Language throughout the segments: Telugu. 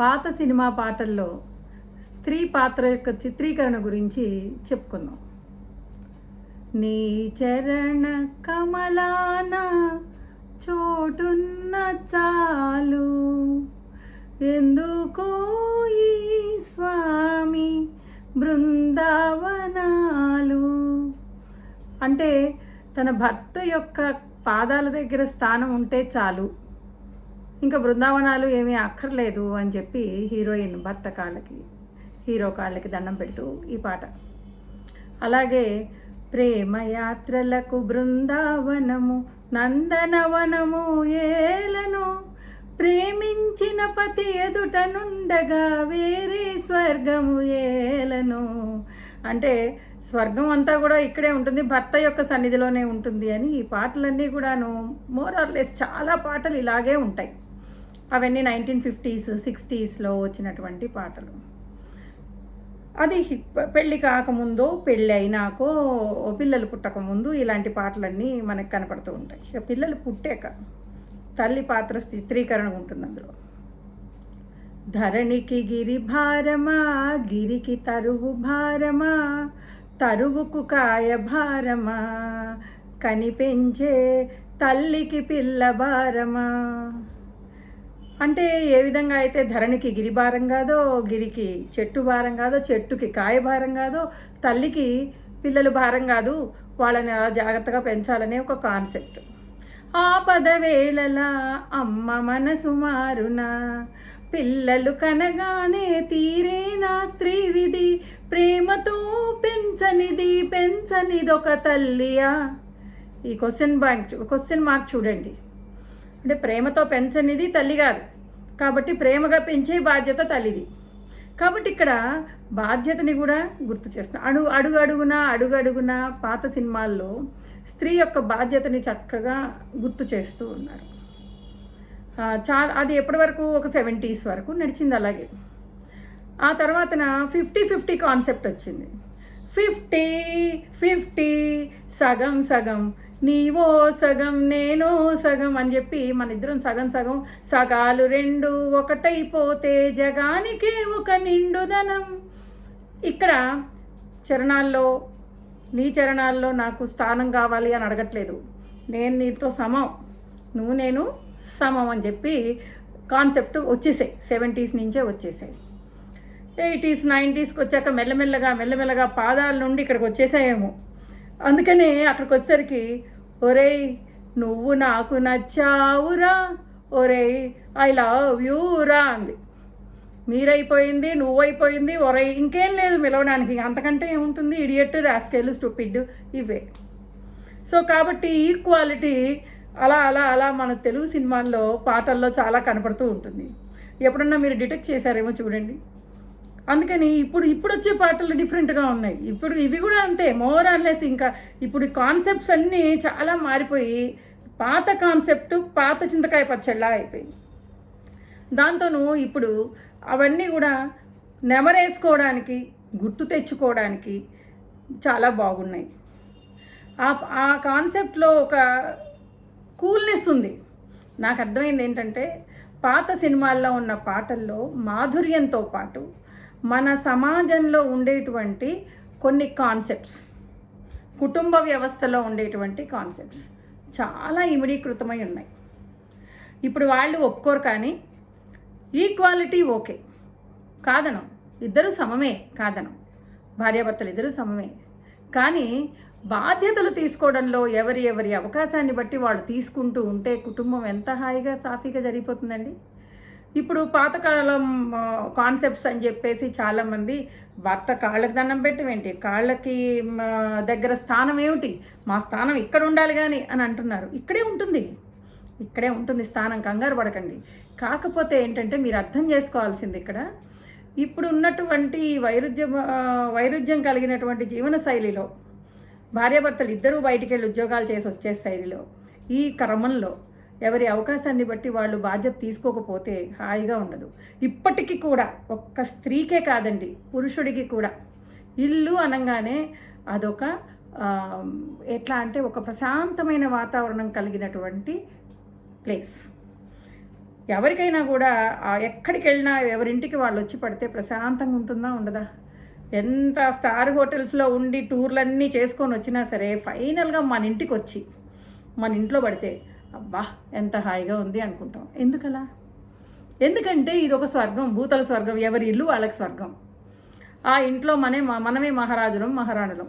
పాత సినిమా పాటల్లో స్త్రీ పాత్ర యొక్క చిత్రీకరణ గురించి చెప్పుకున్నాం నీ చరణ కమలాన చోటున్న చాలు. ఎందుకో ఈ స్వామి బృందావనాలు. అంటే తన భర్త యొక్క పాదాల దగ్గర స్థానం ఉంటే చాలు. ఇంకా బృందావనాలు ఏమీ అక్కర్లేదు అని చెప్పి హీరోయిన్ భర్త కాళ్ళకి హీరో కాళ్ళకి దండం పెడుతూ ఈ పాట. అలాగే ప్రేమ యాత్రలకు బృందావనము నందనవనము ఏలను ప్రేమించిన పతి ఎదుట నుండగా వేరే స్వర్గము ఏలను. అంటే స్వర్గం అంతా కూడా ఇక్కడే ఉంటుంది భర్త యొక్క సన్నిధిలోనే ఉంటుంది అని ఈ పాటలన్నీ కూడాను మోర్ ఆర్ లెస్ చాలా పాటలు ఇలాగే ఉంటాయి. అవన్నీ నైన్టీన్ ఫిఫ్టీస్ సిక్స్టీస్లో వచ్చినటువంటి పాటలు. అది పెళ్ళి కాకముందో పెళ్ళి అయినాకో పిల్లలు పుట్టకముందు ఇలాంటి పాటలన్నీ మనకు కనపడుతూ ఉంటాయి. ఇక పిల్లలు పుట్టాక తల్లి పాత్ర చిత్రీకరణ ఉంటుంది అందులో. ధరణికి గిరి భారమా గిరికి తరువు భారమా తరువుకు కాయ భారమా కనిపెంచే తల్లికి పిల్ల భారమా. అంటే ఏ విధంగా అయితే ధరణికి గిరి భారం కాదో గిరికి చెట్టు భారం కాదో చెట్టుకి కాయ భారం కాదో తల్లికి పిల్లలు భారం కాదు వాళ్ళని అలా జాగ్రత్తగా పెంచాలనే ఒక కాన్సెప్ట్. ఆపద వేళలా అమ్మ మనసు మారున పిల్లలు కనగానే తీరే నా స్త్రీ విధి ప్రేమతో పెంచనిది పెంచనిదొక తల్లియా? ఈ క్వశ్చన్ బ్యాంక్ క్వశ్చన్ మార్క్ చూడండి. అంటే ప్రేమతో పెంచనిది తల్లి కాదు. కాబట్టి ప్రేమగా పెంచే బాధ్యత తల్లిది. కాబట్టి ఇక్కడ బాధ్యతని కూడా గుర్తు చేస్తున్నాం. అడుగు అడుగు అడుగున అడుగు అడుగున పాత సినిమాల్లో స్త్రీ యొక్క బాధ్యతని చక్కగా గుర్తు చేస్తూ ఉన్నారు. చాలా అది ఎప్పటి వరకు? ఒక సెవెంటీస్ వరకు నడిచింది అలాగే. ఆ తర్వాతన ఫిఫ్టీ ఫిఫ్టీ కాన్సెప్ట్ వచ్చింది. ఫిఫ్టీ ఫిఫ్టీ సగం సగం నీవో సగం నేను సగం అని చెప్పి మన ఇద్దరం సగం సగం సగాలు రెండు ఒకటైపోతే జగానికే ఒక నిండుదనం. ఇక్కడ చరణాల్లో నీ చరణాల్లో నాకు స్థానం కావాలి అని అడగట్లేదు. నేను నీతో సమం. నువ్వు నేను సమం అని చెప్పి కాన్సెప్ట్ వచ్చేసాయి. సెవెంటీస్ నుంచే వచ్చేసాయి. ఎయిటీస్ నైంటీస్కి వచ్చాక మెల్లమెల్లగా మెల్లమెల్లగా పాదాల నుండి ఇక్కడికి వచ్చేసాయేమో. అందుకనే అక్కడికి వచ్చేసరికి ఒరేయ్ నువ్వు నాకు నచ్చావురా. ఒరేయ్ ఐ లవ్ యూ రా అంది. మీరైపోయింది నువ్వైపోయింది ఒరే ఇంకేం లేదు మిలవడానికి. అంతకంటే ఏముంటుంది? ఇడియట్ రాస్కేలు స్టూపిడ్ ఇవే. సో కాబట్టి ఈక్వాలిటీ అలా అలా అలా మన తెలుగు సినిమాల్లో పాటల్లో చాలా కనపడుతూ ఉంటుంది. ఎప్పుడన్నా మీరు డిటెక్ట్ చేశారేమో చూడండి. అందుకని ఇప్పుడు ఇప్పుడు వచ్చే పాటలు డిఫరెంట్గా ఉన్నాయి. ఇప్పుడు ఇవి కూడా అంతే మోర్ ఆర్లెస్ ఇంకా. ఇప్పుడు కాన్సెప్ట్స్ అన్నీ చాలా మారిపోయి పాత కాన్సెప్ట్ పాత చింతకాయ పచ్చళ్ళ అయిపోయింది. దాంతోనూ ఇప్పుడు అవన్నీ కూడా నెమరేసుకోవడానికి గుర్తు తెచ్చుకోవడానికి చాలా బాగున్నాయి. ఆ ఆ కాన్సెప్ట్లో ఒక కూల్నెస్ ఉంది. నాకు అర్థమైంది ఏంటంటే పాత సినిమాల్లో ఉన్న పాటల్లో మాధుర్యంతో పాటు మన సమాజంలో ఉండేటువంటి కొన్ని కాన్సెప్ట్స్ కుటుంబ వ్యవస్థలో ఉండేటువంటి కాన్సెప్ట్స్ చాలా ఇమిడీకృతమై ఉన్నాయి. ఇప్పుడు వాళ్ళు ఒప్పుకోరు కానీ ఈక్వాలిటీ ఓకే. కాదనం. ఇద్దరు సమమే కాదనం. భార్యాభర్తలు ఇద్దరు సమమే. కానీ బాధ్యతలు తీసుకోవడంలో ఎవరి ఎవరి అవకాశాన్ని బట్టి వాళ్ళు తీసుకుంటూ ఉంటే కుటుంబం ఎంత హాయిగా సాఫీగా జరిగిపోతుందండి? ఇప్పుడు పాతకాలం కాన్సెప్ట్స్ అని చెప్పేసి చాలామంది భర్త కాళ్ళకి దండం పెట్టమేంటి కాళ్ళకి దగ్గర స్థానం ఏమిటి? మా స్థానం ఇక్కడ ఉండాలి కానీ అని అంటున్నారు. ఇక్కడే ఉంటుంది. ఇక్కడే ఉంటుంది స్థానం. కంగారు పడకండి. కాకపోతే ఏంటంటే మీరు అర్థం చేసుకోవాల్సింది ఇక్కడ. ఇప్పుడు ఉన్నటువంటి వైరుధ్య వైరుధ్యం కలిగినటువంటి జీవన శైలిలో భార్యాభర్తలు ఇద్దరూ బయటికి వెళ్ళి ఉద్యోగాలు చేసి వచ్చే శైలిలో ఈ క్రమంలో ఎవరి అవకాశాన్ని బట్టి వాళ్ళు బాధ్యత తీసుకోకపోతే హాయిగా ఉండదు. ఇప్పటికీ కూడా ఒక్క స్త్రీకే కాదండి పురుషుడికి కూడా. ఇల్లు అనగానే అదొక ఎట్లా అంటే ఒక ప్రశాంతమైన వాతావరణం కలిగినటువంటి ప్లేస్. ఎవరికైనా కూడా ఎక్కడికి వెళ్ళినా ఎవరింటికి వాళ్ళు వచ్చి పడితే ప్రశాంతంగా ఉంటుందా ఉండదా? ఎంత స్టార్ హోటల్స్లో ఉండి టూర్లన్నీ చేసుకొని వచ్చినా సరే ఫైనల్గా మన ఇంటికి వచ్చి మన ఇంట్లో పడితే అబ్బా ఎంత హాయిగా ఉంది అనుకుంటాం. ఎందుకలా? ఎందుకంటే ఇది ఒక స్వర్గం భూతల స్వర్గం ఎవరి ఇల్లు వాళ్ళకి స్వర్గం. ఆ ఇంట్లో మనే మనమే మహారాజులం మహారాణులం.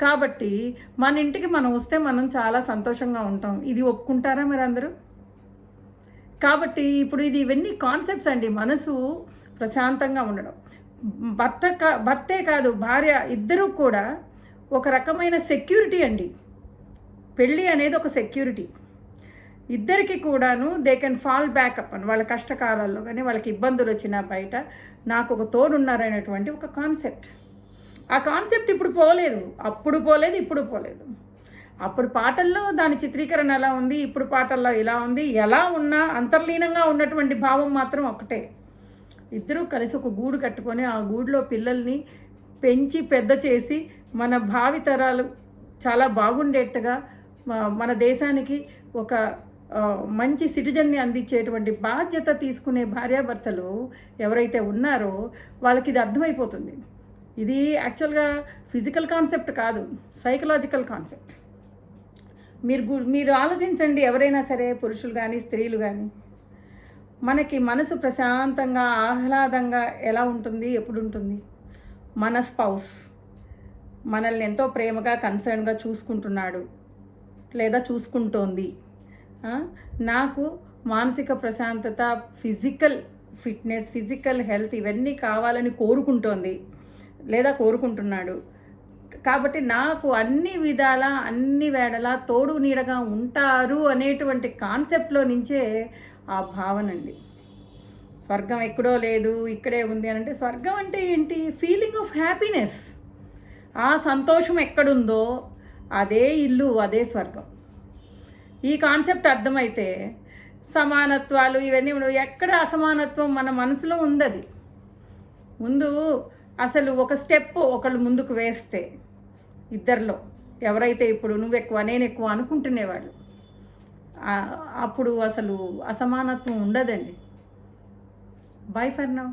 కాబట్టి మన ఇంటికి మనం వస్తే మనం చాలా సంతోషంగా ఉంటాం. ఇది ఒప్పుకుంటారా మీరు అందరూ? కాబట్టి ఇప్పుడు ఇది ఇవన్నీ కాన్సెప్ట్స్ అండి. మనసు ప్రశాంతంగా ఉండడం. భర్త కా భర్తే కాదు భార్య ఇద్దరూ కూడా ఒక రకమైన సెక్యూరిటీ అండి. పెళ్ళి అనేది ఒక సెక్యూరిటీ ఇద్దరికి కూడాను దే కెన్ ఫాల్ బ్యాకప్ అని వాళ్ళ కష్టకాలాల్లో కానీ వాళ్ళకి ఇబ్బందులు వచ్చినా బయట నాకు ఒక తోడున్నారనేటువంటి ఒక కాన్సెప్ట్ ఆ కాన్సెప్ట్ ఇప్పుడు పోలేదు. అప్పుడు పోలేదు ఇప్పుడు పోలేదు. అప్పుడు పాటల్లో దాని చిత్రీకరణ ఎలా ఉంది ఇప్పుడు పాటల్లో ఇలా ఉంది ఎలా ఉన్నా అంతర్లీనంగా ఉన్నటువంటి భావం మాత్రం ఒకటే. ఇద్దరూ కలిసి ఒక గూడు కట్టుకొని ఆ గూడులో పిల్లల్ని పెంచి పెద్ద చేసి మన భావితరాలు చాలా బాగుండేట్టుగా మన దేశానికి ఒక మంచి సిటిజన్ని అందించేటువంటి బాధ్యత తీసుకునే భార్యాభర్తలు ఎవరైతే ఉన్నారో వాళ్ళకి ఇది అర్థమైపోతుంది. ఇది యాక్చువల్గా ఫిజికల్ కాన్సెప్ట్ కాదు సైకలాజికల్ కాన్సెప్ట్. మీరు మీరు ఆలోచించండి ఎవరైనా సరే పురుషులు కానీ స్త్రీలు కానీ మనకి మనసు ప్రశాంతంగా ఆహ్లాదంగా ఎలా ఉంటుంది ఎప్పుడు ఉంటుంది మన స్పౌస్ మనల్ని ఎంతో ప్రేమగా కన్సర్న్గా చూసుకుంటున్నాడు లేదా చూసుకుంటోంది. నాకు మానసిక ప్రశాంతత ఫిజికల్ ఫిట్నెస్ ఫిజికల్ హెల్త్ ఇవన్నీ కావాలని కోరుకుంటోంది. లేదా కోరుకుంటున్నాడు. కాబట్టి నాకు అన్ని విధాల అన్ని వేడలా తోడు నీడగా ఉంటారు అనేటువంటి కాన్సెప్ట్లో నుంచే ఆ భావన అండి. స్వర్గం ఎక్కడో లేదు ఇక్కడే ఉంది అని అంటే స్వర్గం అంటే ఏంటి? Feeling of happiness. ఆ సంతోషం ఎక్కడుందో అదే ఇల్లు అదే స్వర్గం. ఈ కాన్సెప్ట్ అర్థమైతే సమానత్వాలు ఇవన్నీ ఎక్కడ అసమానత్వం మన మనసులో ఉంది అది ముందు అసలు ఒక స్టెప్ ఒకళ్ళు ముందుకు వేస్తే ఇద్దరిలో ఎవరైతే ఇప్పుడు నువ్వు ఎక్కువ నేను ఎక్కువ అనుకుంటునేవాళ్ళు అప్పుడు అసలు అసమానత్వం ఉండదండి. Bye for now